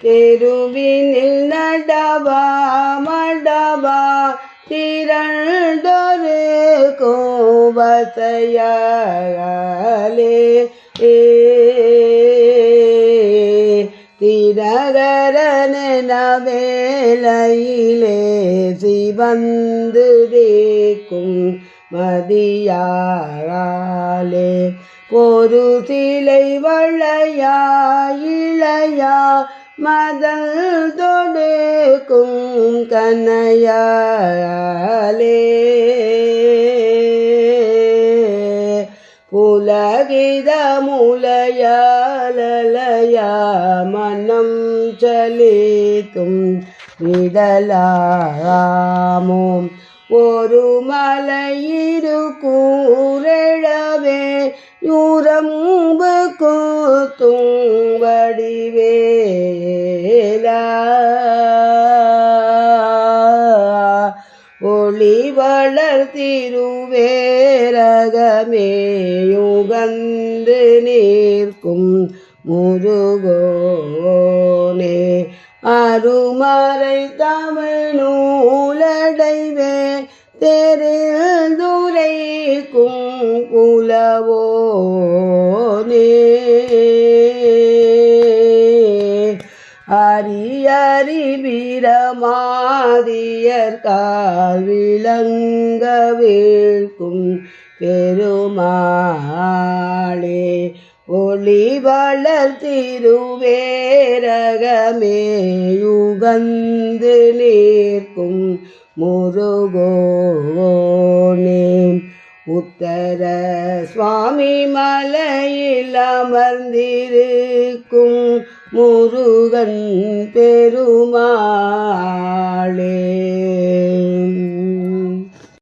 தெருவினில் நடவா மடவா திரண்டொரு கோவசையாலே ஏ வேலையிலே சிவந்து தேக்கும் மதியாராலே ஒரு சிலை வளையா இளையா மதல் தொடுக்கும் கனையாலே புலகித முலையாலயா மனம் சலிக்கும் விடலாமோம் ஒரு மலையிரு கூரழவே யூரம்பு கூத்தும் வடிவே. ஒளி வளர் திருவேரகமே யுகந்து நிற்கும் முருகோனே. அருமறை தமிழ் நூலடைவே தெரிந்துரைக்கும் குலவோனே அரியறி வீரமாதியர் கால் விளங்க வீழ்க்கும் பெருமாளே ஒளி வளர் திருவேரகமே யுகந்து நிற்கும் முருகோனே. உத்தர சுவாமி மலையில் அமர்ந்திருக்கும் முருகன் பெருமா